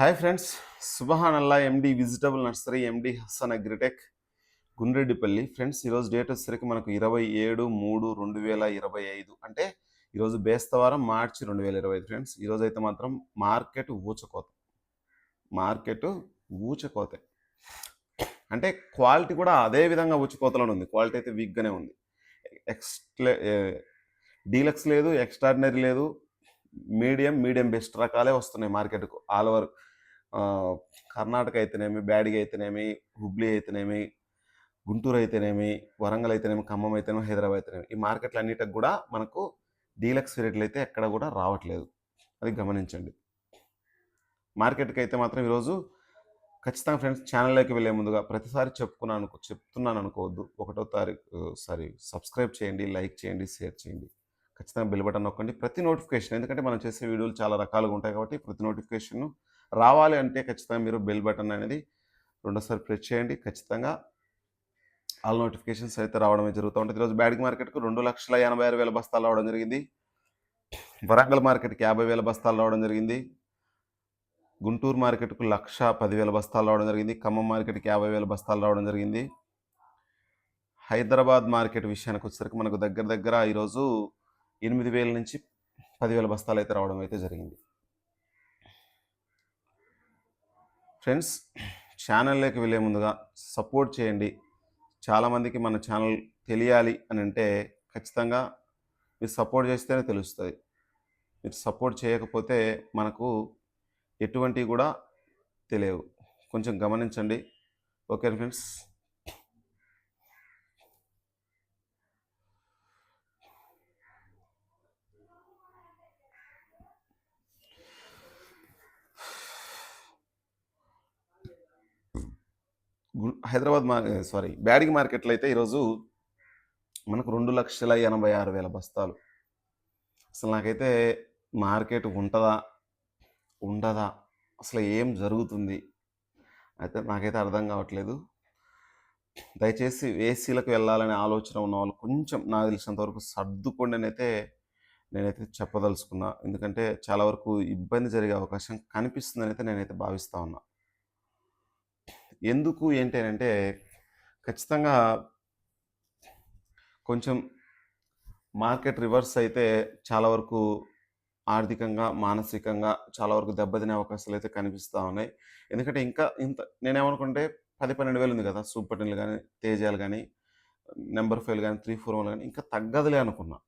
Hi friends సుబహానల్లా MD vegetable nursery MD Hasan agritech Gundreddipalli. Friends ఈరోజు date వచ్చేసరికి మనకు ఇరవై ఏడు మూడు రెండు వేల ఇరవై ఐదు. అంటే ఈరోజు బేస్తవారం మార్చి రెండు వేల ఇరవై ఐదు ఫ్రెండ్స్. ఈరోజు అయితే మాత్రం మార్కెట్ ఊచకోత. మార్కెట్ ఊచకోతే. అంటే క్వాలిటీ కూడా అదే విధంగా ఊచకోతలోనే ఉంది. క్వాలిటీ అయితే వీక్గానే ఉంది. ఎక్స్ట్లే డీలక్స్ లేదు ఎక్స్ట్రాడినరీ లేదు. మీడియం మీడియం బెస్ట్ రకాలే వస్తున్నాయి మార్కెట్కు. ఆల్ ఓవర్ కర్ణాటక అయితేనేమి బ్యాడిగ అయితేనేమి హుబ్లీ అయితేనేమి గుంటూరు అయితేనేమి వరంగల్ అయితేనేమి ఖమ్మం అయితేనేమి హైదరాబాద్ అయితేనేమి ఈ మార్కెట్లు అన్నిటికి కూడా మనకు డీలక్స్ రేట్లు అయితే ఎక్కడ కూడా రావట్లేదు. అది గమనించండి. మార్కెట్కి అయితే మాత్రం ఈరోజు ఖచ్చితంగా ఫ్రెండ్స్ ఛానల్లోకి వెళ్ళే ముందుగా ప్రతిసారి చెప్పుకున్నాను అనుకో చెప్తున్నాను అనుకోవద్దు. ఒకటో తారీఖు సారీ సబ్స్క్రైబ్ చేయండి లైక్ చేయండి షేర్ చేయండి. ఖచ్చితంగా బెల్ బటన్ నొక్కండి. ప్రతి నోటిఫికేషన్ ఎందుకంటే మనం చేసే వీడియోలు చాలా రకాలుగా ఉంటాయి కాబట్టి ప్రతి నోటిఫికేషన్ రావాలి అంటే ఖచ్చితంగా మీరు బెల్ బటన్ అనేది రెండోసారి ప్రెస్ చేయండి. ఖచ్చితంగా ఆల్ నోటిఫికేషన్స్ అయితే రావడమే జరుగుతూ ఉంటుంది. ఈరోజు బ్యాడింగ్ మార్కెట్కు రెండు లక్షల ఎనభై ఆరు వేల బస్తాలు రావడం జరిగింది. వరంగల్ మార్కెట్కి యాభై వేల బస్తాలు రావడం జరిగింది. గుంటూరు మార్కెట్కు లక్ష పదివేల బస్తాలు రావడం జరిగింది. ఖమ్మం మార్కెట్కి యాభై వేల బస్తాలు రావడం జరిగింది. హైదరాబాద్ మార్కెట్ విషయానికి వచ్చేసరికి మనకు దగ్గర దగ్గర ఈరోజు ఎనిమిది వేల నుంచి పదివేల బస్తాలు అయితే రావడం అయితే జరిగింది. ఫ్రెండ్స్ ఛానల్లోకి వెళ్ళే ముందుగా సపోర్ట్ చేయండి. చాలామందికి మన ఛానల్ తెలియాలి అని అంటే ఖచ్చితంగా మీరు సపోర్ట్ చేస్తేనే తెలుస్తుంది. మీరు సపోర్ట్ చేయకపోతే మనకు ఎటువంటివి కూడా తెలియవు. కొంచెం గమనించండి. Okay friends. హైదరాబాద్ మా సారీ బ్యాడిగి మార్కెట్లో అయితే ఈరోజు మనకు రెండు లక్షల ఎనభై ఆరు వేల బస్తాలు. అసలు నాకైతే మార్కెట్ ఉంటుందా? ఉండదా? అసలు ఏం జరుగుతుంది? అయితే నాకైతే అర్థం కావట్లేదు. దయచేసి ఏసీలకు వెళ్ళాలనే ఆలోచన ఉన్న వాళ్ళు కొంచెం నాకు తెలిసినంత వరకు సర్దుకోండి అని అయితే నేనైతే చెప్పదలుచుకున్నా. ఎందుకంటే చాలా వరకు ఇబ్బంది జరిగే అవకాశం కనిపిస్తుందని అయితే నేనైతే భావిస్తా ఉన్నా. ఎందుకు ఏంటి అని అంటే ఖచ్చితంగా కొంచెం మార్కెట్ రివర్స్ అయితే చాలా వరకు ఆర్థికంగా మానసికంగా చాలా వరకు దెబ్బతినే అవకాశాలు అయితే కనిపిస్తూ ఉన్నాయి. ఎందుకంటే ఇంకా ఇంత నేనేమనుకుంటే పది పన్నెండు వేలు ఉంది కదా సూపర్ టెన్లు కానీ తేజాలు కానీ నెంబర్ ఫైవ్ కానీ త్రీ ఫోర్ వన్ కానీ ఇంకా తగ్గదులే అనుకున్నా.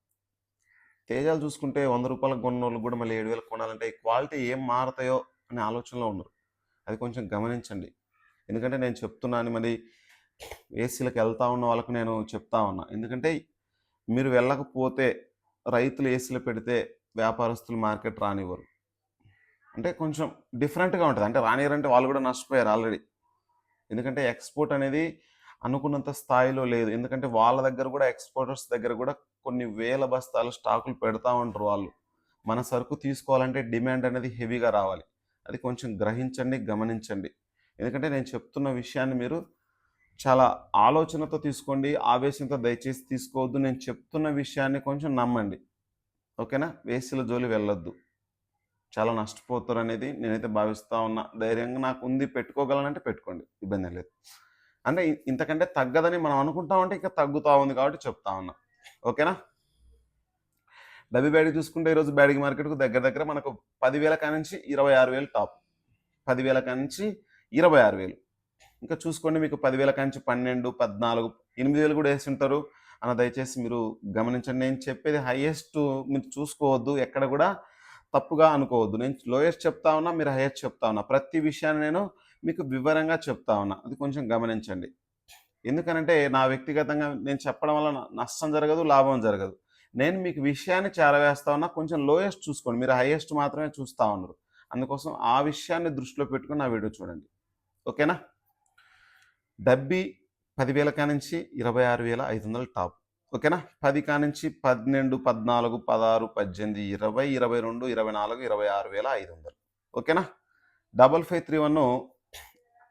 తేజాలు చూసుకుంటే వంద రూపాయలకు కొన్న వాళ్ళు కూడా మళ్ళీ ఏడు వేలకు కొనాలంటే ఈ క్వాలిటీ ఏం మారుతాయో అనే ఆలోచనలో ఉన్నారు. అది కొంచెం గమనించండి. ఎందుకంటే నేను చెప్తున్నాను మరి ఏసీలకు వెళ్తా ఉన్న వాళ్ళకు నేను చెప్తా ఉన్నా. ఎందుకంటే మీరు వెళ్ళకపోతే రైతులు ఏసీలు పెడితే వ్యాపారస్తులు మార్కెట్ రానివ్వరు. అంటే కొంచెం డిఫరెంట్గా ఉంటుంది. అంటే రానివ్వరంటే వాళ్ళు కూడా నష్టపోయారు ఆల్రెడీ. ఎందుకంటే ఎక్స్పోర్ట్ అనేది అనుకున్నంత స్థాయిలో లేదు. ఎందుకంటే వాళ్ళ దగ్గర కూడా ఎక్స్పోర్టర్స్ దగ్గర కూడా కొన్ని వేల బస్తాలు స్టాకులు పెడతా ఉంటారు వాళ్ళు. మన సరుకు తీసుకోవాలంటే డిమాండ్ అనేది హెవీగా రావాలి. అది కొంచెం గ్రహించండి గమనించండి. ఎందుకంటే నేను చెప్తున్న విషయాన్ని మీరు చాలా ఆలోచనతో తీసుకోండి ఆవేశంతో దయచేసి తీసుకోవద్దు. నేను చెప్తున్న విషయాన్ని కొంచెం నమ్మండి. ఓకేనా? వేసుల జోలి వెళ్ళొద్దు. చాలా నష్టపోతారు అనేది నేనైతే భావిస్తూ ఉన్నా. ధైర్యంగా నాకు ఉంది పెట్టుకోగలనంటే పెట్టుకోండి. ఇబ్బంది లేదు. అంటే ఇంతకంటే తగ్గదని మనం అనుకుంటామంటే ఇంకా తగ్గుతూ ఉంది కాబట్టి చెప్తా ఉన్నా. ఓకేనా? డబ్బి బ్యాడీ చూసుకుంటే ఈరోజు బ్యాడీ మార్కెట్కు దగ్గర దగ్గర మనకు పదివేల కానించి ఇరవై ఆరు వేలు టాప్. పదివేల కానించి ఇరవై ఆరు వేలు. ఇంకా చూసుకోండి మీకు పదివేల కాంచి పన్నెండు పద్నాలుగు ఎనిమిది వేలు కూడా వేసి ఉంటారు. అన్న దయచేసి మీరు గమనించండి. నేను చెప్పేది హైయెస్ట్ మీరు చూసుకోవద్దు ఎక్కడ కూడా తప్పుగా అనుకోవద్దు. నేను లోయెస్ట్ చెప్తా ఉన్నా మీరు హైయెస్ట్ చెప్తా ఉన్నా. ప్రతి విషయాన్ని నేను మీకు వివరంగా చెప్తా ఉన్నా. అది కొంచెం గమనించండి. ఎందుకనంటే నా వ్యక్తిగతంగా నేను చెప్పడం వల్ల నష్టం జరగదు లాభం జరగదు. నేను మీకు విషయాన్ని చేరవేస్తా ఉన్నా కొంచెం లోయెస్ట్ చూసుకోండి. మీరు హైయెస్ట్ మాత్రమే చూస్తూ ఉన్నారు. అందుకోసం ఆ విషయాన్ని దృష్టిలో పెట్టుకుని నా వీడియో చూడండి. ఓకేనా? డబ్బి పదివేల కానించి ఇరవై ఆరు వేల ఐదు వందలు టాప్. ఓకేనా? పది కానించి పన్నెండు పద్నాలుగు పదహారు పద్దెనిమిది ఇరవై ఇరవై రెండు ఇరవై నాలుగు ఇరవై ఆరు వేల ఐదు వందలు. ఓకేనా? డబల్ ఫైవ్ త్రీ వన్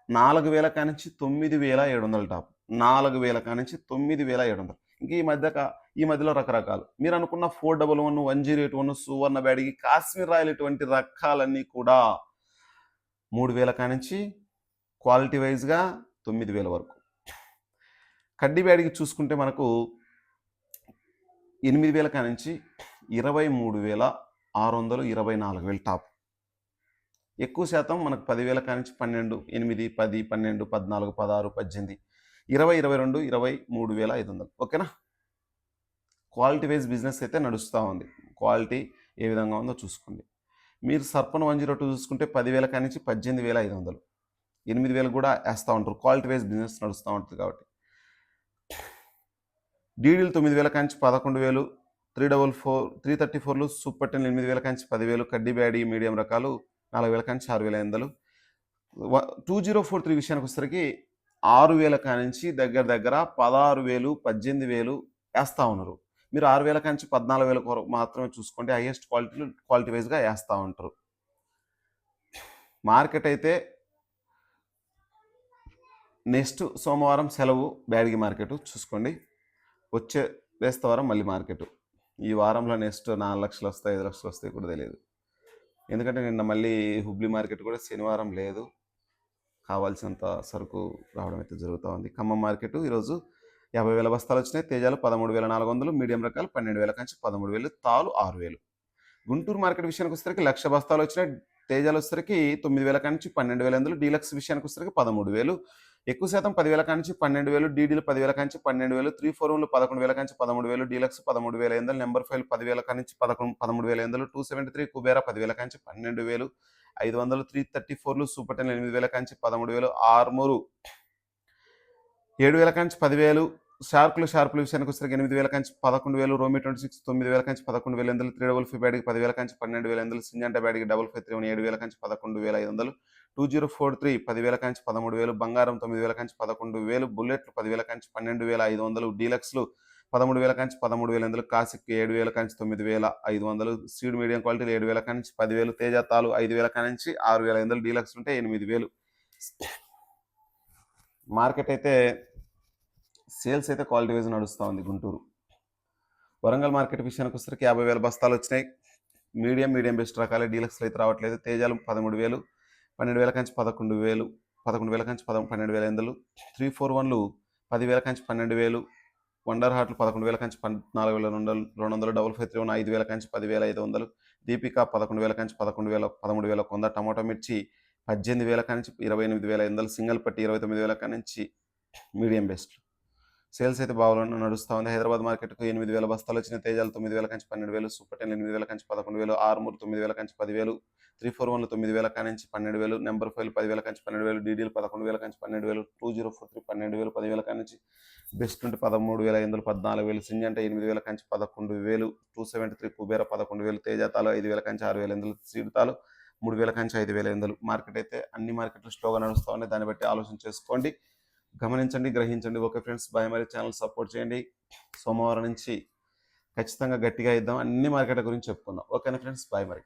నాలుగు వేల కానించి తొమ్మిది వేల ఏడు వందలు టాప్. నాలుగు వేల కానించి తొమ్మిది వేల ఏడు వందలు. ఇంక ఈ మధ్య ఈ మధ్యలో రకరకాలు. మీరు అనుకున్న four double one one zero eight one Suvarna Byadgi Kashmir royal ఇటువంటి రకాలన్నీ కూడా మూడు వేల కానించి క్వాలిటీ వైజ్గా తొమ్మిది వేల వరకు. కడ్డీబ్యాడికి చూసుకుంటే మనకు ఎనిమిది వేల కానించి ఇరవై మూడు వేల ఆరు వందలు ఇరవై నాలుగు వేలు టాప్. ఎక్కువ శాతం మనకు పదివేల కానించి పన్నెండు ఎనిమిది పది పన్నెండు పద్నాలుగు పదహారు పద్దెనిమిది ఇరవై ఇరవై రెండు ఇరవై మూడు వేల ఐదు వందలు. ఓకేనా? క్వాలిటీ వైజ్ బిజినెస్ అయితే నడుస్తూ ఉంది. క్వాలిటీ ఏ విధంగా ఉందో చూసుకోండి. మీరు సర్పన్ వన్ జీరో టూ చూసుకుంటే పదివేల కానించి పద్దెనిమిది వేల ఐదు వందలు. ఎనిమిది వేలు కూడా వేస్తూ ఉంటారు. క్వాలిటీ వైజ్ బిజినెస్ నడుస్తూ ఉంటుంది కాబట్టి. డీడీలు తొమ్మిది వేల కంచి పదకొండు వేలు three double four three thirty ఫోర్లు సూపర్ టెన్ ఎనిమిది వేల కంచి పదివేలు కడ్డీ బ్యాడీ మీడియం రకాలు నాలుగు వేల కంచి ఆరు వేల ఐదు వందలు. టూ జీరో ఫోర్ త్రీ విషయానికి వచ్చేసరికి ఆరు వేల కానించి దగ్గర దగ్గర పదహారు వేలు పద్దెనిమిది వేలు వేస్తూ ఉన్నారు. మీరు ఆరు వేల కాంచి పద్నాలుగు వేల కొరకు మాత్రమే చూసుకోండి హైయెస్ట్ క్వాలిటీలు క్వాలిటీ వైజ్గా వేస్తూ ఉంటారు. మార్కెట్ అయితే నెక్స్ట్ సోమవారం సెలవు బ్యాడిగి మార్కెట్ చూసుకోండి. వచ్చే వేస్తే వారం మళ్ళీ మార్కెట్. ఈ వారంలో నెక్స్ట్ నాలుగు లక్షలు వస్తాయి ఐదు లక్షలు వస్తాయి కూడా తెలియదు. ఎందుకంటే నిన్న మళ్ళీ హుబ్లీ మార్కెట్ కూడా శనివారం లేదు. కావాల్సినంత సరుకు రావడం అయితే జరుగుతూ ఉంది. ఖమ్మం మార్కెట్ ఈరోజు యాభై వేల బస్తాలు వచ్చినాయి. తేజాలు పదమూడు వేల నాలుగు వందలు మీడియం రకాలు పన్నెండు వేల కంచి పదమూడు వేలు తాలు ఆరు వేలు. గుంటూరు మార్కెట్ విషయానికి వచ్చేసరికి లక్ష బస్తాలు వచ్చినాయి. తేజాలు వచ్చేసరికి తొమ్మిది వేల కంచి పన్నెండు వేల వందలు డీలక్స్ విషయానికి వచ్చేసరికి పదమూడు వేలు. ఎక్కువ శాతం పదివేల కానించి పన్నెండు వేలు డీడీలు పదివేల కానించి పన్నెండు వేలు త్రీ ఫోర్ వన్లు పదకొండు వేల కానించి పదమూడు వేలు డీలక్స్ పదమూడు వేల ఎనిమిది నెంబర్ ఫైవ్ పదివేల కానించి పదకొండు పదమూడు వేల ఎనిమిది టూ సెవెంటీ త్రీ కుబేరా పదివేల కానించి పన్నెండు వేలు ఐదు వందలు త్రీ థర్టీ ఫోర్లు సూపర్ టెన్ ఎనిమిది వేల కానించి పదమూడు వేలు ఆర్మూరు ఏడు వేల కానించి పదివేలు షార్కులు షార్పుల విషయానికి వచ్చేసరికి ఎనిమిది వేల కంచి పదకొండు వేలు రోమి ట్వంటీ సిక్స్ తొమ్మిది వేల కంచి పదకొండు వేల ఎందులు త్రీ డబల్ ఫైవ్ బ్యాడ్కి పదివేల కంచి పన్నెండు వేల ఎందులు సింజంటా బ్యాడ్కి డబల్ ఫైవ్ త్రీ వన్ ఏడు వేల కంచి పదకొండు వేల ఐదు వందలు టూ జీరో ఫోర్ త్రీ పదివేల కంచి పదమూడు వేలు బంగారం తొమ్మిది వేల కాంచి పదకొండు వేలు బుల్లెట్లు పదివేల కంచి పన్నెండు వేల ఐదు వందలు డీలక్స్లు పదమూడు వేల కంచి పదమూడు వేల వందలు కాసిక్ ఏడు వేల కాంచి తొమ్మిది వేల ఐదు వందలు సీడ్ మీడియం క్వాలిటీలు ఏడు వేల కాంచి పదివేలు తేజతాలు ఐదు వేల కాంచి ఆరు వేల ఐదు వందలు డీలక్స్ ఉంటే ఎనిమిది వేలు. మార్కెట్ అయితే సేల్స్ అయితే క్వాలిటీ వైజ్ నడుస్తూ ఉంది గుంటూరు. వరంగల్ మార్కెట్ విషయానికి వచ్చేసరికి యాభై వేల బస్తాలు వచ్చినాయి. మీడియం మీడియం బెస్ట్ రకాలే డీలక్స్లు అయితే రావట్లేదు. తేజాలు పదమూడు వేలు పన్నెండు వేల కంచి పదకొండు వేలు పదకొండు వేల కంచి పద పన్నెండు వేల ఎనిమిదిలు త్రీ ఫోర్ వన్లు పదివేల కంచి పన్నెండు వేలు వండర్ హార్ట్లు పదకొండు వేల కంచి పద్నాలుగు వేల రెండు రెండు వందలు డబుల్ ఫైవ్ త్రీ వన్ ఐదు వేల కంచి పదివేల ఐదు వందలు దీపిక పదకొండు వేల కంచి పదకొండు వేల పదమూడు వేల కొంద టమాటో మిర్చి పద్దెనిమిది వేల కంచి ఇరవై ఎనిమిది వేల ఐదు వందలు సింగల్ పట్టి ఇరవై తొమ్మిది వేల నుంచి మీడియం బెస్ట్లు సేల్స్ అయితే బాగా నడుస్తూ ఉంది హైదరాబాద్ మార్కెట్కు ఎనిమిది వేల బస్తాలు వచ్చిన తేజాలు తొమ్మిది వేల కంచి పన్నెండు వేలు సూపర్ టెన్ ఎనిమిది వేల కంచి పదకొండు వేలు ఆరుమూరు తొమ్మిది వేల కంచి పదివేలు త్రీ ఫోర్ వన్లు తొమ్మిది వేల నుంచి పన్నెండు వేలు నెంబర్ ఫైవ్ పదివేల కంచి పన్నెండు వేలు డీడీలు పదకొండు వేల కంచి పన్నెండు వేలు టూ జీరో ఫోర్ త్రీ పన్నెండు వేలు పదివేల నుంచి బెస్ట్ ఉంటే పదమూడు వేల ఐదు వందలు పద్నాలుగు వేలు సింజంటే ఎనిమిది వేల కంచి పదకొండు వేలు టూ సెవెంటీ త్రీ కుబేర పదకొండు వేలు తేజాతాలు ఐదు వేల కంచి ఆరు వేల ఎనిమిది సీడుతాలు మూడు వేల కంచి ఐదు వేల ఎనిమిది మార్కెట్ అయితే అన్ని మార్కెట్లు స్లోగా నడుస్తూ ఉన్నాయి దాన్ని బట్టి ఆలోచన చేసుకోండి గమనించండి గ్రహించండి. ఓకే ఫ్రెండ్స్ బాయ్ మరి ఛానల్ సపోర్ట్ చేయండి. సోమవారం నుంచి ఖచ్చితంగా గట్టిగా ఇద్దాం. అన్ని మార్కెట్ గురించి చెప్పుకుందాం. ఓకేనా ఫ్రెండ్స్ బాయ్ మరి.